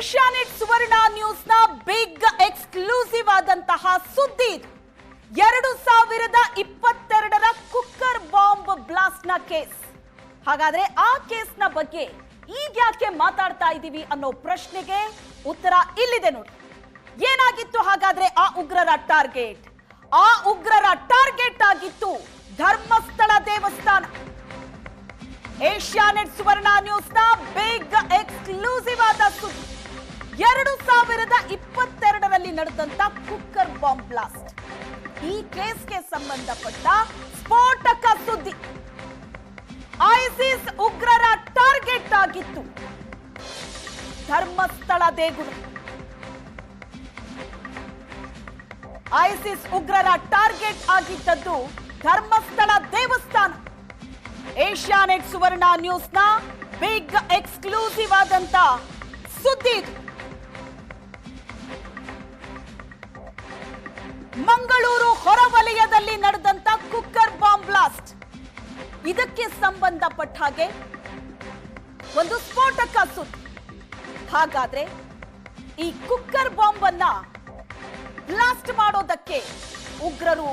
Asianet Suvarna ನ್ಯೂಸ್ನ big exclusive ಆದಂತಹ ಸುದ್ದಿ ಎರಡು ಸಾವಿರದ ಇಪ್ಪತ್ತೆರಡರ ಕುಕ್ಕರ್ ಬಾಂಬ್ ಬ್ಲಾಸ್ಟ್ನ ಕೇಸ್. ಹಾಗಾದ್ರೆ ಆ ಕೇಸ್ನ ಬಗ್ಗೆ ಈಗ ಯಾಕೆ ಮಾತಾಡ್ತಾ ಇದ್ದೀವಿ ಅನ್ನೋ ಪ್ರಶ್ನೆಗೆ ಉತ್ತರ ಇಲ್ಲಿದೆ ನೋಡಿ. ಏನಾಗಿತ್ತು ಹಾಗಾದ್ರೆ ಆ ಉಗ್ರರ ಟಾರ್ಗೆಟ್? ಆ ಉಗ್ರರ ಟಾರ್ಗೆಟ್ ಆಗಿತ್ತು ಧರ್ಮಸ್ಥಳ ದೇವಸ್ಥಾನ. ಏಷ್ಯಾನೆಟ್ ಸುವರ್ಣ ನ್ಯೂಸ್ನ ಬಿಗ್ ಎಕ್ಸ್ಕ್ಲೂಸಿವ್ ಆದ ಸುದ್ದಿ ಎರಡು ಸಾವಿರದ ಇಪ್ಪತ್ತೆರಡರಲ್ಲಿ ನಡೆದಂತ ಕುಕ್ಕರ್ ಬಾಂಬ್ ಬ್ಲಾಸ್ಟ್. ಈ ಕೇಸ್ಗೆ ಸಂಬಂಧಪಟ್ಟ ಸ್ಫೋಟಕ ಸುದ್ದಿ. ಐಸಿಸ್ ಉಗ್ರರ ಟಾರ್ಗೆಟ್ ಆಗಿತ್ತು. ಧರ್ಮಸ್ಥಳ ದೇಗುಲ. ಐಸಿಸ್ ಉಗ್ರರ ಟಾರ್ಗೆಟ್ ಆಗಿದ್ದದ್ದು ಧರ್ಮಸ್ಥಳ ದೇವಸ್ಥಾನ. ಏಷ್ಯಾನೆಟ್ ಸುವರ್ಣ ನ್ಯೂಸ್ನ ಬಿಗ್ ಎಕ್ಸ್ಕ್ಲೂಸಿವ್ ಆದಂತ ಸುದ್ದಿ ಇದು. ಮಂಗಳೂರು ಹೊರವಲಯದಲ್ಲಿ ನಡೆದಂತ ಕುಕ್ಕರ್ ಬಾಂಬ್ ಬ್ಲಾಸ್ಟ್. ಇದಕ್ಕೆ ಸಂಬಂಧಪಟ್ಟ ಹಾಗೆ ಒಂದು ಸ್ಫೋಟಕ ಸುದ್ದಿ. ಹಾಗಾದ್ರೆ ಈ ಕುಕ್ಕರ್ ಬಾಂಬ್ ಅನ್ನ ಬ್ಲಾಸ್ಟ್ ಮಾಡೋದಕ್ಕೆ ಉಗ್ರರು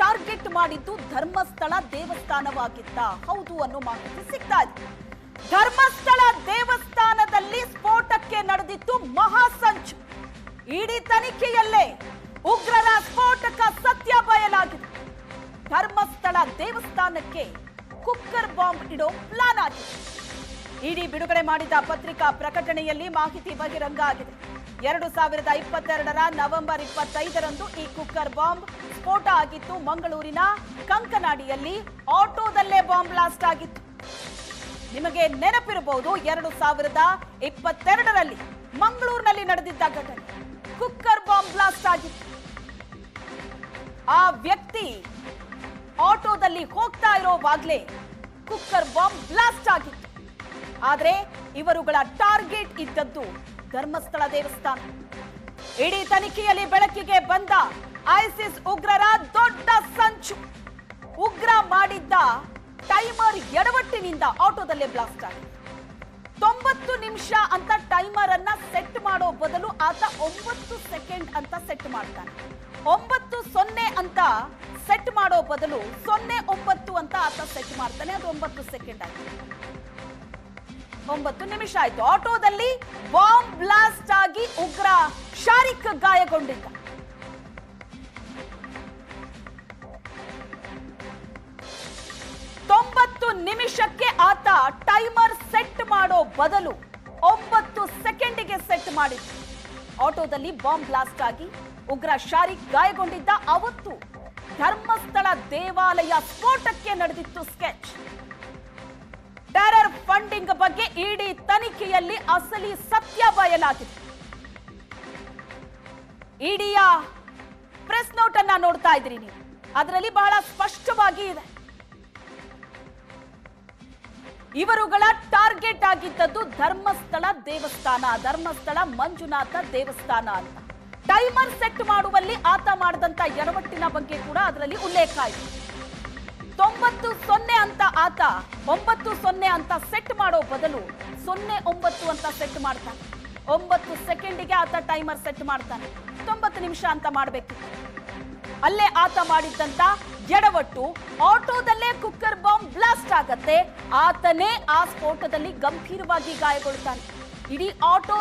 ಟಾರ್ಗೆಟ್ ಮಾಡಿದ್ದು ಧರ್ಮಸ್ಥಳ ದೇವಸ್ಥಾನವಾಗಿತ್ತ? ಹೌದು ಅನ್ನೋ ಮಾಹಿತಿ ಸಿಗ್ತಾ ಇದೆ. ಧರ್ಮಸ್ಥಳ ದೇವಸ್ಥಾನದಲ್ಲಿ ಸ್ಫೋಟಕ್ಕೆ ನಡೆದಿತ್ತು ಮಹಾಸಂಚು. ಇಡೀ ತನಿಖೆಯಲ್ಲೇ ಉಗ್ರರ ಸ್ಫೋಟಕ ಸತ್ಯ ಬಯಲಾಗಿದೆ. ಧರ್ಮಸ್ಥಳ ದೇವಸ್ಥಾನಕ್ಕೆ ಕುಕ್ಕರ್ ಬಾಂಬ್ ಇಡೋ ಪ್ಲಾನ್ ಆಗಿದೆ. ಇಡಿ ಬಿಡುಗಡೆ ಮಾಡಿದ ಪತ್ರಿಕಾ ಪ್ರಕಟಣೆಯಲ್ಲಿ ಮಾಹಿತಿ ಬಹಿರಂಗ ಆಗಿದೆ ಎರಡು ಸಾವಿರದ ಇಪ್ಪತ್ತೆರಡರ ನವೆಂಬರ್ ಇಪ್ಪತ್ತೈದರಂದು ಈ ಕುಕ್ಕರ್ ಬಾಂಬ್ ಸ್ಫೋಟ ಆಗಿತ್ತು. ಮಂಗಳೂರಿನ ಕಂಕನಾಡಿಯಲ್ಲಿ ಆಟೋದಲ್ಲೇ ಬಾಂಬ್ ಬ್ಲಾಸ್ಟ್ ಆಗಿತ್ತು. ನಿಮಗೆ ನೆನಪಿರಬಹುದು, ಎರಡು ಸಾವಿರದ ಇಪ್ಪತ್ತೆರಡರಲ್ಲಿ ಮಂಗಳೂರಿನಲ್ಲಿ ನಡೆದಿದ್ದ ಘಟನೆ. ಕುಕ್ಕರ್ ಬಾಂಬ್ ಬ್ಲಾಸ್ಟ್ ಆಗಿತ್ತು ಆ ವ್ಯಕ್ತಿ ಆಟೋದಲ್ಲಿ ಹೋಗ್ತಾ ಇರೋವಾಗ್ಲೇ ಕುಕ್ಕರ್ ಬಾಂಬ್ ಬ್ಲಾಸ್ಟ್ ಆಗಿತ್ತು ಆದರೆ ಇವರುಗಳ ಟಾರ್ಗೆಟ್ ಇದ್ದದ್ದು ಧರ್ಮಸ್ಥಳ ದೇವಸ್ಥಾನ. ಇಡೀ ತನಿಖೆಯಲ್ಲಿ ಬೆಳಕಿಗೆ ಬಂದ ಐಸಿಸ್ ಉಗ್ರರ ದೊಡ್ಡ ಸಂಚು. ಉಗ್ರ ಮಾಡಿದ್ದ ಟೈಮರ್ ಎಡವಟ್ಟಿನಿಂದ ಆಟೋದಲ್ಲೇ ಬ್ಲಾಸ್ಟ್ ಆಗಿದೆ ತೊಂಬತ್ತು ನಿಮಿಷ ಅಂತ ಟೈಮರ್ ಅನ್ನ ಸೆಟ್ ಮಾಡೋ ಬದಲು ಆತ ಒಂಬತ್ತು ಸೆಕೆಂಡ್ ಅಂತ ಸೆಟ್ ಮಾಡ್ತಾನೆ. ಒಂಬತ್ತು ಸೊನ್ನೆ ಅಂತ ಸೆಟ್ ಮಾಡೋ ಬದಲು ಸೊನ್ನೆ ಒಂಬತ್ತು ಅಂತ ಆತ ಸೆಟ್ ಮಾಡ್ತಾನೆ. ಅದು ಒಂಬತ್ತು ಸೆಕೆಂಡ್ ಆಯ್ತು. ಒಂಬತ್ತು ನಿಮಿಷ ಆಯ್ತು. ಆಟೋದಲ್ಲಿ ಬಾಂಬ್ ಬ್ಲಾಸ್ಟ್ ಆಗಿ ಉಗ್ರ ಶಾರಿಕ್ ಗಾಯಗೊಂಡಿದ್ದ. ನಿಮಿಷಕ್ಕೆ ಆತ ಟೈಮರ್ ಸೆಟ್ ಮಾಡೋ ಬದಲು ಒಂಬತ್ತು ಸೆಕೆಂಡಿಗೆ ಸೆಟ್ ಮಾಡಿತ್ತು ಆಟೋದಲ್ಲಿ ಬಾಂಬ್ ಬ್ಲಾಸ್ಟ್ ಆಗಿ ಉಗ್ರ ಶಾರಿಕ್ ಗಾಯಗೊಂಡಿದ್ದ ಅವತ್ತು ಧರ್ಮಸ್ಥಳ ದೇವಾಲಯ ಸ್ಫೋಟಕ್ಕೆ ನಡೆದಿತ್ತು ಸ್ಕೆಚ್. ಟೆರರ್ ಫಂಡಿಂಗ್ ಬಗ್ಗೆ ಇಡಿ ತನಿಖೆಯಲ್ಲಿ ಅಸಲಿ ಸತ್ಯ ಬಯಲಾಗಿತ್ತು ಇಡಿಯ ಪ್ರೆಸ್ ನೋಟ್ ಅನ್ನ ನೋಡ್ತಾ ಇದ್ರಿ ನೀವು. ಅದರಲ್ಲಿ ಬಹಳ ಸ್ಪಷ್ಟವಾಗಿ ಇವರುಗಳ ಟಾರ್ಗೆಟ್ ಆಗಿದ್ದದ್ದು ಧರ್ಮಸ್ಥಳ ದೇವಸ್ಥಾನ, ಧರ್ಮಸ್ಥಳ ಮಂಜುನಾಥ ದೇವಸ್ಥಾನ ಅಂತ. ಟೈಮರ್ ಸೆಟ್ ಮಾಡುವಲ್ಲಿ ಆತ ಮಾಡಿದಂತ ಎಡವಟ್ಟಿನ ಬಗ್ಗೆ ಕೂಡ ಅದರಲ್ಲಿ ಉಲ್ಲೇಖ ಇದೆ. ತೊಂಬತ್ತು ಸೊನ್ನೆ ಅಂತ ಆತ, ಒಂಬತ್ತು ಸೊನ್ನೆ ಅಂತ ಸೆಟ್ ಮಾಡೋ ಬದಲು ಸೊನ್ನೆ ಒಂಬತ್ತು ಅಂತ ಸೆಟ್ ಮಾಡ್ತಾನೆ. ಒಂಬತ್ತು ಸೆಕೆಂಡಿಗೆ ಆತ ಟೈಮರ್ ಸೆಟ್ ಮಾಡ್ತಾನೆ. ತೊಂಬತ್ತು ನಿಮಿಷ ಅಂತ ಮಾಡಬೇಕಿತ್ತು. ಅಲ್ಲೇ ಆತ ಮಾಡಿದ್ದಂತ ಎಡವಟ್ಟು ಆಟೋದಲ್ಲೇ ಕುಕ್ಕರ್ ಬಾಂಬ್ ಬ್ಲಾಸ್ಟ್ ಆಗತ್ತೆ. ಆತನೇ ಆ ಸ್ಫೋಟದಲ್ಲಿ ಗಂಭೀರವಾಗಿ ಗಾಯಗೊಳ್ತಾನೆ ಇಡೀ ಆಟೋ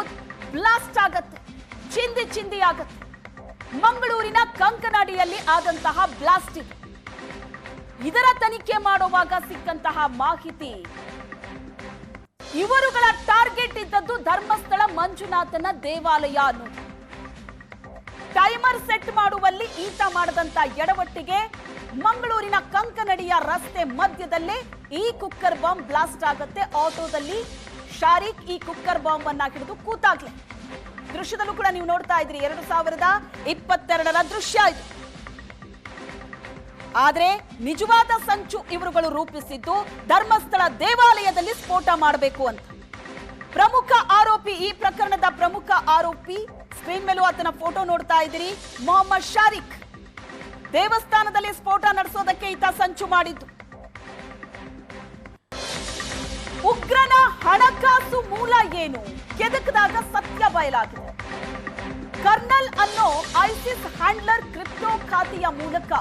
ಬ್ಲಾಸ್ಟ್ ಆಗತ್ತೆ. ಚಿಂದಿ ಚಿಂದಿ ಆಗತ್ತೆ. ಮಂಗಳೂರಿನ ಕಂಕನಾಡಿಯಲ್ಲಿ ಆದಂತಹ ಬ್ಲಾಸ್ಟ್ ಇದು. ಇದರ ತನಿಖೆ ಮಾಡುವಾಗ ಸಿಕ್ಕಂತಹ ಮಾಹಿತಿ. ಇವರುಗಳ ಟಾರ್ಗೆಟ್ ಇದ್ದದ್ದು ಧರ್ಮಸ್ಥಳ ಮಂಜುನಾಥನ ದೇವಾಲಯ ಅನ್ನೋದು. ಟೈಮರ್ ಸೆಟ್ ಮಾಡುವಲ್ಲಿ ಈತ ಮಾಡದಂತ ಎಡವಟ್ಟಿಗೆ ಮಂಗಳೂರಿನ ಕಂಕನಡಿಯ ರಸ್ತೆ ಮಧ್ಯದಲ್ಲೇ ಈ ಕುಕ್ಕರ್ ಬಾಂಬ್ ಬ್ಲಾಸ್ಟ್ ಆಗುತ್ತೆ. ಆಟೋದಲ್ಲಿ ಶಾರೀಕ್ ಈ ಕುಕ್ಕರ್ ಬಾಂಬ್ ಅನ್ನ ಹಿಡಿದು ಕೂತಾಗ್ಲಿ. ದೃಶ್ಯದಲ್ಲೂ ಕೂಡ ನೀವು ನೋಡ್ತಾ ಇದ್ರಿ ಎರಡು ಸಾವಿರದ ಇಪ್ಪತ್ತೆರಡರ ದೃಶ್ಯ ಇದು. ಆದ್ರೆ ನಿಜವಾದ ಸಂಚು ಇವರುಗಳು ರೂಪಿಸಿದ್ದು ಧರ್ಮಸ್ಥಳ ದೇವಾಲಯದಲ್ಲಿ ಸ್ಫೋಟ ಮಾಡಬೇಕು ಅಂತ. ಪ್ರಮುಖ ಆರೋಪಿ, ಈ ಪ್ರಕರಣದ ಪ್ರಮುಖ ಆರೋಪಿ, ಸ್ಕ್ರೀನ್ ಮೇಲೂ ಆತನ ಫೋಟೋ ನೋಡ್ತಾ ಇದ್ದೀರಿ, ಮೊಹಮ್ಮದ್ ಶಾರಿಕ್. ದೇವಸ್ಥಾನದಲ್ಲಿ ಸ್ಫೋಟ ನಡೆಸೋದಕ್ಕೆ ಈತ ಸಂಚು ಮಾಡಿದ್ದು. ಉಗ್ರನ ಹಣಕಾಸು ಮೂಲ ಏನು? ಕೆದಕದಾಗ ಸತ್ಯ ಬಯಲಾಗಿದೆ? ಕರ್ನಲ್ ಅನ್ನೋ ಐಸಿಸ್ ಹ್ಯಾಂಡ್ಲರ್ ಕ್ರಿಪ್ಟೋ ಖಾತೆಯ ಮೂಲಕ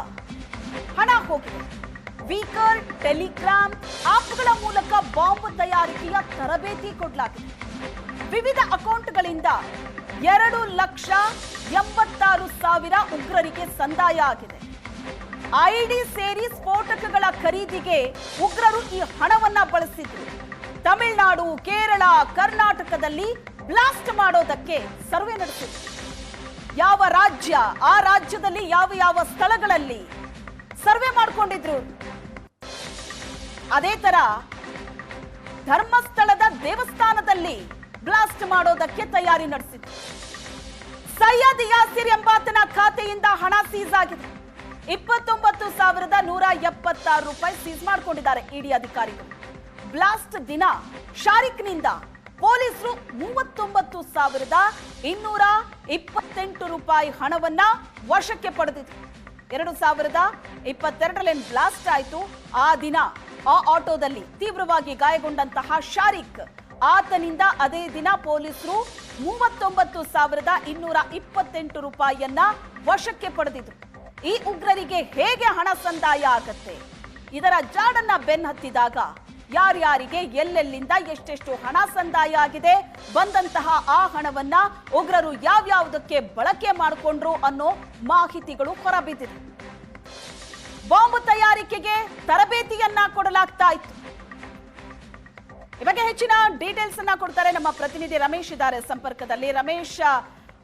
ಹಣ ಹೋಗಿದೆ. ವೀಕರ್, ಟೆಲಿಗ್ರಾಮ್ ಆಪ್ಗಳ ಮೂಲಕ ಬಾಂಬ್ ತಯಾರಿಕೆಯ ತರಬೇತಿ ಕೊಡಲಾಗಿದೆ. ವಿವಿಧ ಅಕೌಂಟ್ಗಳಿಂದ ಎರಡು ಲಕ್ಷ ಎಂಬತ್ತಾರು ಸಾವಿರ ಉಗ್ರರಿಗೆ ಸಂದಾಯ ಆಗಿದೆ. ಐಡಿ ಸೇರಿ ಸ್ಫೋಟಕಗಳ ಖರೀದಿಗೆ ಉಗ್ರರು ಈ ಹಣವನ್ನ ಬಳಸಿದ್ರು. ತಮಿಳುನಾಡು, ಕೇರಳ, ಕರ್ನಾಟಕದಲ್ಲಿ ಬ್ಲಾಸ್ಟ್ ಮಾಡೋದಕ್ಕೆ ಸರ್ವೆ ನಡೆಸಿದ್ರು. ಯಾವ ರಾಜ್ಯ, ಆ ರಾಜ್ಯದಲ್ಲಿ ಯಾವ ಯಾವ ಸ್ಥಳಗಳಲ್ಲಿ ಸರ್ವೆ ಮಾಡಿಕೊಂಡಿದ್ರು? ಅದೇ ತರ ಧರ್ಮಸ್ಥಳದ ದೇವಸ್ಥಾನದಲ್ಲಿ ಬ್ಲಾಸ್ಟ್ ಮಾಡೋದಕ್ಕೆ ತಯಾರಿ ನಡೆಸಿದ್ರು ಸೈಯದ್ ಯಾಸಿರ್ ಎಂಬಾತನ ಖಾತೆಯಿಂದ ಹಣ ಸೀಸ್ ಆಗಿದೆ. ಇಪ್ಪತ್ತೊಂಬತ್ತು ಸಾವಿರದ ನೂರ ಎಪ್ಪತ್ತಾರು ರೂಪಾಯಿ ಸೀಸ್ ಮಾಡಿಕೊಂಡಿದ್ದಾರೆ ಇಡಿ ಅಧಿಕಾರಿಗಳು. ಬ್ಲಾಸ್ಟ್ ದಿನ ಶಾರಿಕ್ನಿಂದ ಪೊಲೀಸರು ಮೂವತ್ತೊಂಬತ್ತು ಸಾವಿರದ ಇನ್ನೂರ ಇಪ್ಪತ್ತೆಂಟು ರೂಪಾಯಿ ಹಣವನ್ನ ವಶಕ್ಕೆ ಪಡೆದಿದ್ರು ಎರಡು ಸಾವಿರದ ಇಪ್ಪತ್ತೆರಡರಲ್ಲಿ ಬ್ಲಾಸ್ಟ್ ಆಯಿತು. ಆ ದಿನ ಆ ಆಟೋದಲ್ಲಿ ತೀವ್ರವಾಗಿ ಗಾಯಗೊಂಡಂತಹ ಶಾರಿಕ್ ಆತನಿಂದ ಅದೇ ದಿನ ಪೊಲೀಸರು ಮೂವತ್ತೊಂಬತ್ತು ಸಾವಿರದ ಇನ್ನೂರ ಇಪ್ಪತ್ತೆಂಟು ರೂಪಾಯಿಯನ್ನ ವಶಕ್ಕೆ ಪಡೆದಿದ್ರು. ಈ ಉಗ್ರರಿಗೆ ಹೇಗೆ ಹಣ ಸಂದಾಯ ಆಗತ್ತೆ? ಇದರ ಜಾಡನ್ನ ಬೆನ್ನಹತ್ತಿದಾಗ ಯಾರ್ಯಾರಿಗೆ ಎಲ್ಲೆಲ್ಲಿಂದ ಎಷ್ಟೆಷ್ಟು ಹಣ ಸಂದಾಯ ಆಗಿದೆ, ಬಂದಂತಹ ಆ ಹಣವನ್ನ ಉಗ್ರರು ಯಾವ್ಯಾವುದಕ್ಕೆ ಬಳಕೆ ಮಾಡಿಕೊಂಡ್ರು ಅನ್ನೋ ಮಾಹಿತಿಗಳು ಹೊರಬಿದ್ದಿದೆ. ಬಾಂಬ್ ತಯಾರಿಕೆಗೆ ತರಬೇತಿಯನ್ನ ಕೊಡಲಾಗ್ತಾ ಇತ್ತು. ಈ ಬಗ್ಗೆ ಹೆಚ್ಚಿನ ಡೀಟೇಲ್ಸ್ ಅನ್ನ ಕೊಡ್ತಾರೆ ನಮ್ಮ ಪ್ರತಿನಿಧಿ ರಮೇಶ್ ಇದ್ದಾರೆ ಸಂಪರ್ಕದಲ್ಲಿ. ರಮೇಶ್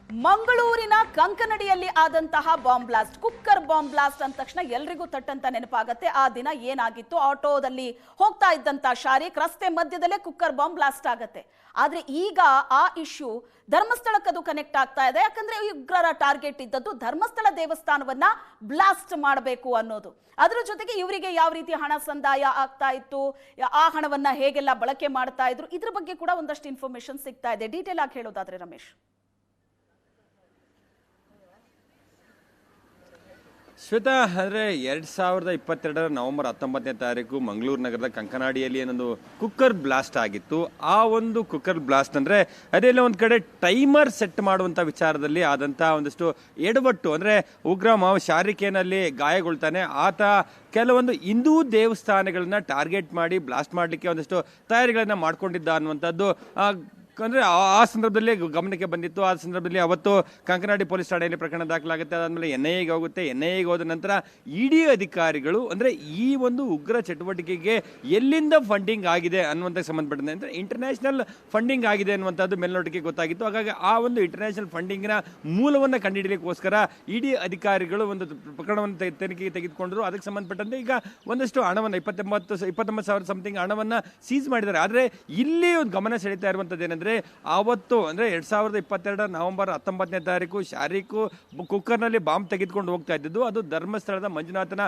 ಮಂಗಳೂರಿನ ಕಂಕನಡಿಯಲ್ಲಿ ಆದಂತಹ bomb blast, cooker bomb blast ಅಂದ ತಕ್ಷಣ ಎಲ್ರಿಗೂ ತಟ್ಟಂತ ನೆನಪಾಗತ್ತೆ. ಆ ದಿನ ಏನಾಗಿತ್ತು? ಆಟೋದಲ್ಲಿ ಹೋಗ್ತಾ ಇದ್ದಂತ ಶಾರೀಕ್ ರಸ್ತೆ ಮಧ್ಯದಲ್ಲೇ ಕುಕ್ಕರ್ ಬಾಂಬ್ ಬ್ಲಾಸ್ಟ್ ಆಗತ್ತೆ. ಆದ್ರೆ ಈಗ ಆ ಇಶ್ಯೂ ಧರ್ಮಸ್ಥಳಕ್ಕದು ಕನೆಕ್ಟ್ ಆಗ್ತಾ ಇದೆ. ಯಾಕಂದ್ರೆ ಉಗ್ರರ ಟಾರ್ಗೆಟ್ ಇದ್ದದ್ದು ಧರ್ಮಸ್ಥಳ ದೇವಸ್ಥಾನವನ್ನ ಬ್ಲಾಸ್ಟ್ ಮಾಡಬೇಕು ಅನ್ನೋದು. ಅದರ ಜೊತೆಗೆ ಇವರಿಗೆ ಯಾವ ರೀತಿ ಹಣ ಸಂದಾಯ ಆಗ್ತಾ ಇತ್ತು? ಆ ಹಣವನ್ನ ಹೇಗೆಲ್ಲ ಬಳಕೆ ಮಾಡ್ತಾ ಇದ್ರು? ಇದ್ರ ಬಗ್ಗೆ ಕೂಡ ಒಂದಷ್ಟು ಇನ್ಫಾರ್ಮೇಶನ್ ಸಿಗ್ತಾ ಇದೆ. ಡೀಟೇಲ್ ಆಗಿ ಹೇಳೋದಾದ್ರೆ ರಮೇಶ್. ಶ್ವೇತಾ ಅಂದರೆ ಎರಡು ಸಾವಿರದ ಇಪ್ಪತ್ತೆರಡರ ನವೆಂಬರ್ ಹತ್ತೊಂಬತ್ತನೇ ತಾರೀಕು ಮಂಗಳೂರು ನಗರದ ಕಂಕನಾಡಿಯಲ್ಲಿ ಏನೊಂದು ಕುಕ್ಕರ್ ಬ್ಲಾಸ್ಟ್ ಆಗಿತ್ತು. ಆ ಒಂದು ಕುಕ್ಕರ್ ಬ್ಲಾಸ್ಟ್ ಅಂದರೆ ಅದೆಲ್ಲ ಒಂದು ಕಡೆ ಟೈಮರ್ ಸೆಟ್ ಮಾಡುವಂಥ ವಿಚಾರದಲ್ಲಿ ಆದಂಥ ಒಂದಷ್ಟು ಎಡವಟ್ಟು ಅಂದರೆ ಉಗ್ರ ಮಾವು ಶಾರಿಕೇನಲ್ಲಿ ಗಾಯಗೊಳ್ತಾನೆ. ಆತ ಕೆಲವೊಂದು ಹಿಂದೂ ದೇವಸ್ಥಾನಗಳನ್ನ ಟಾರ್ಗೆಟ್ ಮಾಡಿ ಬ್ಲಾಸ್ಟ್ ಮಾಡಲಿಕ್ಕೆ ಒಂದಷ್ಟು ತಯಾರಿಗಳನ್ನು ಮಾಡ್ಕೊಂಡಿದ್ದ ಅನ್ನುವಂಥದ್ದು ಅಂದ್ರೆ ಆ ಸಂದರ್ಭದಲ್ಲಿ ಗಮನಕ್ಕೆ ಬಂದಿತ್ತು. ಆ ಸಂದರ್ಭದಲ್ಲಿ ಅವತ್ತು ಕಂಕನಾಡಿ ಪೊಲೀಸ್ ಠಾಣೆಯಲ್ಲಿ ಪ್ರಕರಣ ದಾಖಲಾಗುತ್ತೆ. ಅದಾದಮೇಲೆ ಎನ್ ಐ ಎಗೆ ಹೋಗುತ್ತೆ. ಎನ್ ಐ ಹೋದ ನಂತರ ಇಡಿ ಅಧಿಕಾರಿಗಳು, ಅಂದರೆ ಈ ಒಂದು ಉಗ್ರ ಚಟುವಟಿಕೆಗೆ ಎಲ್ಲಿಂದ ಫಂಡಿಂಗ್ ಆಗಿದೆ ಅನ್ನುವಂಥ ಸಂಬಂಧಪಟ್ಟಂತೆ. ಅಂದರೆ ಇಂಟರ್ನ್ಯಾಷನಲ್ ಫಂಡಿಂಗ್ ಆಗಿದೆ ಅನ್ನುವಂಥದ್ದು ಮೇಲ್ನೋಟಕ್ಕೆ ಗೊತ್ತಾಗಿತ್ತು. ಹಾಗಾಗಿ ಆ ಒಂದು ಇಂಟರ್ನ್ಯಾಷನಲ್ ಫಂಡಿಂಗ್ನ ಮೂಲವನ್ನು ಕಂಡುಹಿಡಿಯಲಿಕ್ಕೋಸ್ಕರ ಇಡಿ ಅಧಿಕಾರಿಗಳು ಒಂದು ಪ್ರಕರಣವನ್ನು ತನಿಖೆಗೆ ತೆಗೆದುಕೊಂಡರು. ಅದಕ್ಕೆ ಸಂಬಂಧಪಟ್ಟಂತೆ ಈಗ ಒಂದಷ್ಟು ಹಣವನ್ನು, ಇಪ್ಪತ್ತೊಂಬತ್ತು ಇಪ್ಪತ್ತೊಂಬತ್ತು ಸಾವಿರ ಸಮಥಿಂಗ್ ಹಣವನ್ನು ಸೀಸ್ ಮಾಡಿದ್ದಾರೆ. ಆದರೆ ಇಲ್ಲಿ ಒಂದು ಗಮನ ಸೆಳೀತಾ ಇರುವಂಥದ್ದು ಏನಂದ್ರೆ ಆವತ್ತು ಅಂದರೆ ಎರಡು ಸಾವಿರದ ಇಪ್ಪತ್ತೆರಡು ನವೆಂಬರ್ ಹತ್ತೊಂಬತ್ತನೇ ತಾರೀಕು ಶಾರೀಕು ಕುಕ್ಕರ್ನಲ್ಲಿ ಬಾಂಬ್ ತೆಗೆದುಕೊಂಡು ಹೋಗ್ತಾ ಇದ್ದದ್ದು, ಅದು ಧರ್ಮಸ್ಥಳದ ಮಂಜುನಾಥನ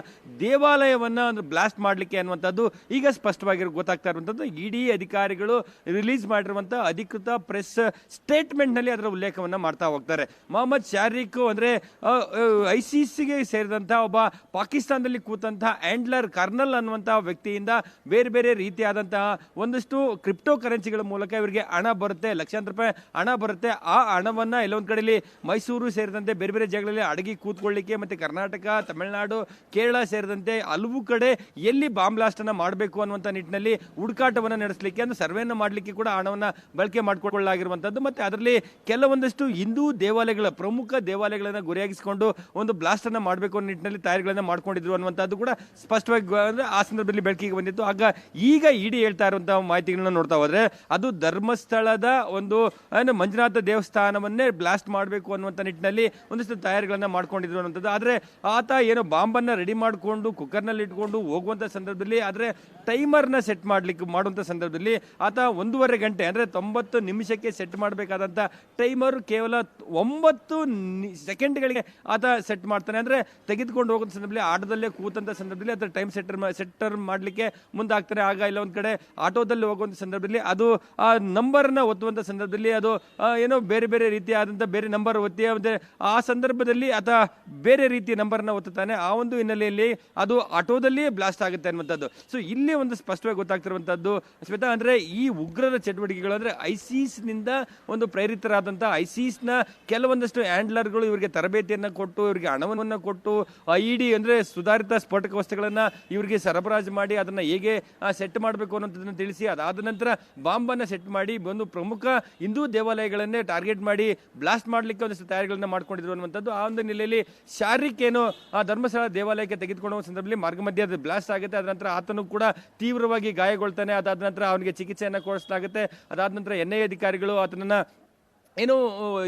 ದೇವಾಲಯವನ್ನ ಬ್ಲಾಸ್ಟ್ ಮಾಡಲಿಕ್ಕೆ ಅನ್ನುವಂಥದ್ದು ಈಗ ಸ್ಪಷ್ಟವಾಗಿ ಗೊತ್ತಾಗ್ತಾ ಇರುವಂಥದ್ದು. ಇಡಿ ಅಧಿಕಾರಿಗಳು ರಿಲೀಸ್ ಮಾಡಿರುವಂಥ ಅಧಿಕೃತ ಪ್ರೆಸ್ ಸ್ಟೇಟ್ಮೆಂಟ್ನಲ್ಲಿ ಅದರ ಉಲ್ಲೇಖವನ್ನು ಮಾಡ್ತಾ ಹೋಗ್ತಾರೆ. ಮೊಹಮ್ಮದ್ ಶಾರೀಕ್ ಅಂದರೆ ಐ ಸಿ ಸಿಗೆ ಸೇರಿದಂತ ಒಬ್ಬ ಪಾಕಿಸ್ತಾನದಲ್ಲಿ ಕೂತಂತಹ ಆ್ಯಂಡ್ಲರ್ ಕರ್ನಲ್ ಅನ್ನುವಂಥ ವ್ಯಕ್ತಿಯಿಂದ ಬೇರೆ ಬೇರೆ ರೀತಿಯಾದಂತಹ ಒಂದಷ್ಟು ಕ್ರಿಪ್ಟೋ ಕರೆನ್ಸಿಗಳ ಮೂಲಕ ಇವರಿಗೆ ಹಣ ಬರುತ್ತೆ, ಲಕ್ಷಾಂತರ ರೂಪಾಯಿ ಹಣ ಬರುತ್ತೆ. ಆ ಹಣವನ್ನು ಎಲ್ಲೊಂದು ಕಡೆಯಲ್ಲಿ ಮೈಸೂರು ಸೇರಿದಂತೆ ಬೇರೆ ಬೇರೆ ಜಾಗಗಳಲ್ಲಿ ಅಡಗಿ ಕೂತ್ಕೊಳ್ಳಿಕ್ಕೆ ಮತ್ತು ಕರ್ನಾಟಕ, ತಮಿಳುನಾಡು, ಕೇರಳ ಸೇರಿದಂತೆ ಹಲವು ಕಡೆ ಎಲ್ಲಿ ಬಾಂಬ್ ಬ್ಲಾಸ್ಟನ್ನು ಮಾಡಬೇಕು ಅನ್ನುವಂಥ ನಿಟ್ಟಿನಲ್ಲಿ ಹುಡುಕಾಟವನ್ನು ನಡೆಸಲಿಕ್ಕೆ ಅಂದರೆ ಸರ್ವೆಯನ್ನು ಮಾಡಲಿಕ್ಕೆ ಕೂಡ ಹಣವನ್ನು ಬಳಕೆ ಮಾಡಿಕೊಳ್ಳಲಾಗಿರುವಂಥದ್ದು ಮತ್ತು ಅದರಲ್ಲಿ ಕೆಲವೊಂದಷ್ಟು ಹಿಂದೂ ದೇವಾಲಯಗಳ ಪ್ರಮುಖ ದೇವಾಲಯಗಳನ್ನು ಗುರಿಯಾಗಿಸಿಕೊಂಡು ಒಂದು ಬ್ಲಾಸ್ಟನ್ನು ಮಾಡಬೇಕು ಅನ್ನೋ ನಿಟ್ಟಿನಲ್ಲಿ ತಯಾರಿಗಳನ್ನು ಮಾಡಿಕೊಂಡಿದ್ರು ಅನ್ನುವಂಥದ್ದು ಕೂಡ ಸ್ಪಷ್ಟವಾಗಿ ಅಂದರೆ ಆ ಸಂದರ್ಭದಲ್ಲಿ ಬೆಳಕಿಗೆ ಬಂದಿತ್ತು. ಆಗ ಈಗ ಇಡಿ ಹೇಳ್ತಾ ಇರುವಂಥ ಮಾಹಿತಿಗಳನ್ನ ನೋಡ್ತಾ ಹೋದರೆ ಅದು ಧರ್ಮಸ್ಥಳದ ಒಂದು, ಏನು, ಮಂಜುನಾಥ ದೇವಸ್ಥಾನವನ್ನೇ ಬ್ಲಾಸ್ಟ್ ಮಾಡಬೇಕು ಅನ್ನುವಂಥ ನಿಟ್ಟಿನಲ್ಲಿ ಒಂದಿಷ್ಟು ತಯಾರಿಗಳನ್ನು ಮಾಡ್ಕೊಂಡಿದ್ರು ಅನ್ನೋಂಥದ್ದು ಆದರೆ ಆತ ಏನೋ ಬಾಂಬನ್ನು ರೆಡಿ ಮಾಡಿಕೊಂಡು, ಕುಕ್ಕರ್ನಲ್ಲಿ ಇಟ್ಕೊಂಡು ಹೋಗುವಂಥ ಸಂದರ್ಭದಲ್ಲಿ, ಆದರೆ ಟೈಮರ್ನ ಸೆಟ್ ಮಾಡ್ಲಿಕ್ಕೆ ಮಾಡುವಂಥ ಸಂದರ್ಭದಲ್ಲಿ ಆತ ಒಂದೂವರೆ ಗಂಟೆ, ಅಂದರೆ ತೊಂಬತ್ತು ನಿಮಿಷಕ್ಕೆ ಸೆಟ್ ಮಾಡಬೇಕಾದಂಥ ಟೈಮರ್ ಕೇವಲ ಒಂಬತ್ತು ಸೆಕೆಂಡ್ಗಳಿಗೆ ಆತ ಸೆಟ್ ಮಾಡ್ತಾನೆ. ಅಂದರೆ ತೆಗೆದುಕೊಂಡು ಹೋಗುವಂತ ಸಂದರ್ಭದಲ್ಲಿ, ಆಟೋದಲ್ಲೇ ಕೂತಂಥ ಸಂದರ್ಭದಲ್ಲಿ ಅದರ ಟೈಮ್ ಸೆಟ್ಟರ್ ಸೆಟ್ಟರ್ ಮಾಡಲಿಕ್ಕೆ ಮುಂದಾಗ್ತಾನೆ. ಆಗ ಇಲ್ಲ, ಒಂದು ಕಡೆ ಆಟೋದಲ್ಲಿ ಹೋಗುವಂಥ ಸಂದರ್ಭದಲ್ಲಿ ಅದು ಆ ನಂಬರ್ನ ಒತ್ತುವಂತ ಸಂದರ್ಭದಲ್ಲಿ ಅದು ಏನೋ ಬೇರೆ ಬೇರೆ ರೀತಿಯಾದಂಥ ಬೇರೆ ನಂಬರ್ ಒತ್ತಿ ಅಂದರೆ ಆ ಸಂದರ್ಭದಲ್ಲಿ ಆತ ಬೇರೆ ರೀತಿಯ ನಂಬರ್ನ ಒತ್ತುತ್ತಾನೆ. ಆ ಒಂದು ಹಿನ್ನೆಲೆಯಲ್ಲಿ ಅದು ಆಟೋದಲ್ಲಿಯೇ ಬ್ಲಾಸ್ಟ್ ಆಗುತ್ತೆ ಅನ್ನುವಂಥದ್ದು. ಸೊ ಇಲ್ಲಿ ಒಂದು ಸ್ಪಷ್ಟವಾಗಿ ಗೊತ್ತಾಗ್ತಿರುವಂಥದ್ದು, ಶ್ವೇತಾ, ಅಂದರೆ ಈ ಉಗ್ರರ ಚಟುವಟಿಕೆಗಳು, ಅಂದ್ರೆ ಐಸಿಸ್ನಿಂದ ಒಂದು ಪ್ರೇರಿತರಾದಂಥ ಐಸಿಸ್ನ ಕೆಲವೊಂದಷ್ಟು ಹ್ಯಾಂಡ್ಲರ್ಗಳು ಇವರಿಗೆ ತರಬೇತಿಯನ್ನು ಕೊಟ್ಟು, ಇವರಿಗೆ ಹಣವನ್ನು ಕೊಟ್ಟು ಇ ಡಿ ಅಂದರೆ ಸುಧಾರಿತ ಸ್ಫೋಟಕ ವಸ್ತುಗಳನ್ನ ಇವರಿಗೆ ಸರಬರಾಜು ಮಾಡಿ ಅದನ್ನು ಹೇಗೆ ಸೆಟ್ ಮಾಡಬೇಕು ಅನ್ನೋದನ್ನು ತಿಳಿಸಿ, ಅದಾದ ನಂತರ ಬಾಂಬನ್ನು ಸೆಟ್ ಮಾಡಿ ಒಂದು ಪ್ರಮುಖ ಹಿಂದೂ ದೇವಾಲಯಗಳನ್ನೇ ಟಾರ್ಗೆಟ್ ಮಾಡಿ ಬ್ಲಾಸ್ಟ್ ಮಾಡ್ಲಿಕ್ಕೆ ಒಂದಷ್ಟು ತಯಾರಿಗಳನ್ನ ಮಾಡ್ಕೊಂಡಿದ್ರು ಅನ್ನುವಂಥದ್ದು ಆ ಒಂದು ನೆಲೆಯಲ್ಲಿ ಶಾರೀರಿಕ್ ಏನು ಆ ಧರ್ಮಸ್ಥಳ ದೇವಾಲಯಕ್ಕೆ ತೆಗೆದುಕೊಳ್ಳುವ ಸಂದರ್ಭದಲ್ಲಿ ಮಾರ್ಗ ಮಧ್ಯೆ ಅದು ಬ್ಲಾಸ್ಟ್ ಆಗುತ್ತೆ. ಅದರ ನಂತರ ಆತನು ಕೂಡ ತೀವ್ರವಾಗಿ ಗಾಯಗೊಳ್ತಾನೆ. ಅದಾದ ನಂತರ ಅವನಿಗೆ ಚಿಕಿತ್ಸೆಯನ್ನು ಕೊಡಿಸಲಾಗುತ್ತೆ. ಅದಾದ ನಂತರ ಎನ್ ಐ ಅಧಿಕಾರಿಗಳು ಆತನನ್ನ ಏನು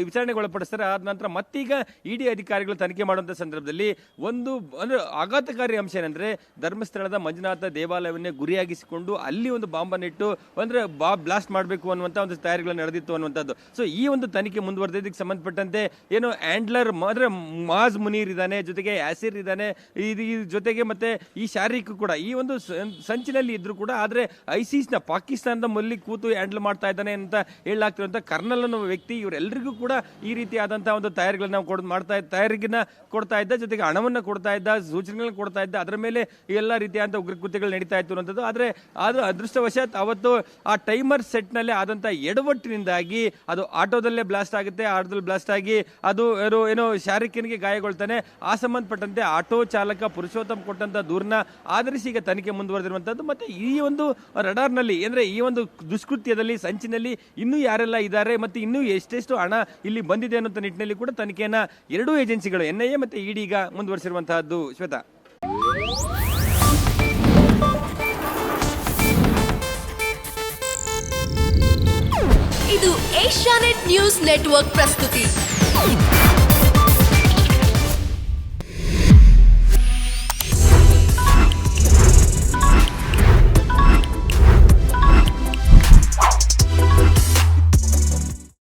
ವಿಚಾರಣೆಗೆ ಒಳಪಡಿಸ್ತಾರೆ ಆದ ನಂತರ ಮತ್ತೀಗ ಇಡಿ ಅಧಿಕಾರಿಗಳು ತನಿಖೆ ಮಾಡುವಂಥ ಸಂದರ್ಭದಲ್ಲಿ ಒಂದು, ಅಂದರೆ ಆಘಾತಕಾರಿ ಅಂಶ ಏನಂದರೆ ಧರ್ಮಸ್ಥಳದ ಮಂಜುನಾಥ ದೇವಾಲಯವನ್ನೇ ಗುರಿಯಾಗಿಸಿಕೊಂಡು ಅಲ್ಲಿ ಒಂದು ಬಾಂಬನ್ನು ಇಟ್ಟು ಅಂದ್ರೆ ಬಾ, ಬ್ಲಾಸ್ಟ್ ಮಾಡಬೇಕು ಅನ್ನುವಂಥ ಒಂದು ತಯಾರಿಗಳು ನಡೆದಿತ್ತು ಅನ್ನುವಂಥದ್ದು. ಸೊ ಈ ಒಂದು ತನಿಖೆ ಮುಂದುವರೆದಿದ್ದಕ್ಕೆ ಸಂಬಂಧಪಟ್ಟಂತೆ ಏನು ಆ್ಯಂಡ್ಲರ್ ಅಂದರೆ ಮಾಜ್ ಮುನೀರ್ ಇದ್ದಾನೆ, ಜೊತೆಗೆ ಆಸಿರ್ ಇದ್ದಾನೆ, ಇದು ಜೊತೆಗೆ ಮತ್ತು ಈ ಶಾರೀರಿಕ ಕೂಡ, ಈ ಒಂದು ಸಂಚಿನಲ್ಲಿ ಇದ್ದರೂ ಕೂಡ, ಆದರೆ ಐಸಿಸ್ನ ಪಾಕಿಸ್ತಾನದ ಮಲ್ಲಿ ಕೂತು ಹ್ಯಾಂಡಲ್ ಮಾಡ್ತಾ ಇದ್ದಾನೆ ಅಂತ ಹೇಳಾಗ್ತಿರುವಂಥ ಕರ್ನಲ್ ಅನ್ನೋ ವ್ಯಕ್ತಿ ಇವರೆಲ್ಲರಿಗೂ ಕೂಡ ಈ ರೀತಿಯಾದಂತಹ ಒಂದು ತಯಾರಿಗಳನ್ನ ಕೊಡ್, ಮಾಡ್ತಾ ಇದ್ದ ತಯಾರಿಗಿನ ಕೊಡ್ತಾ ಇದ್ದ, ಜೊತೆಗೆ ಹಣವನ್ನ ಕೊಡ್ತಾ ಇದ್ದ, ಸೂಚನೆಗಳನ್ನ ಕೊಡ್ತಾ ಇದ್ದ, ಅದರ ಮೇಲೆ ಎಲ್ಲ ರೀತಿಯಾದಂಥ ಉಗ್ರ ಕೃತ್ಯಗಳು ನಡೀತಾ ಇತ್ತು ಅನ್ನೋದು ಆದ್ರೆ ಅದು ಅದೃಷ್ಟವಶಾತ್ ಅವತ್ತು ಆ ಟೈಮರ್ ಸೆಟ್ನಲ್ಲಿ ಆದಂತ ಎಡವಟ್ಟಿನಿಂದಾಗಿ ಅದು ಆಟೋದಲ್ಲೇ ಬ್ಲಾಸ್ಟ್ ಆಗುತ್ತೆ, ಆಟೋದಲ್ಲಿ ಬ್ಲಾಸ್ಟ್ ಆಗಿ ಅದು ಏನೋ ಏನೋ ಶಾರೀಕಿನಿಗೆ ಗಾಯಗೊಳ್ತಾನೆ. ಆ ಸಂಬಂಧಪಟ್ಟಂತೆ ಆಟೋ ಚಾಲಕ ಪುರುಷೋತ್ತಮ್ ಕೊಟ್ಟಂತ ದೂರನ್ನ ಆಧರಿಸಿ ಈಗ ತನಿಖೆ ಮುಂದುವರೆದಿರುವಂತದ್ದು ಮತ್ತೆ ಈ ಒಂದು ರಡಾರ್ನಲ್ಲಿ ಅಂದ್ರೆ ಈ ಒಂದು ದುಷ್ಕೃತ್ಯದಲ್ಲಿ, ಸಂಚಿನಲ್ಲಿ ಇನ್ನೂ ಯಾರೆಲ್ಲ ಇದ್ದಾರೆ, ಮತ್ತೆ ಇನ್ನೂ ಎಷ್ಟೆಷ್ಟು ಹಣ ಇಲ್ಲಿ ಬಂದಿದೆ ಅನ್ನೋ ನಿಟ್ಟಿನಲ್ಲಿ ಕೂಡ ತನಿಖೆಯನ್ನ ಎರಡೂ ಏಜೆನ್ಸಿಗಳು ಎನ್ ಐ ಎ ಮತ್ತೆ ಇಡಿ ಈಗ ಮುಂದುವರಿಸಿರುವಂತಹದ್ದು. ಶ್ವೇತಾ. ಇದು ಏಷ್ಯಾನೆಟ್ ನ್ಯೂಸ್ ನೆಟ್ವರ್ಕ್ ಪ್ರಸ್ತುತಿ.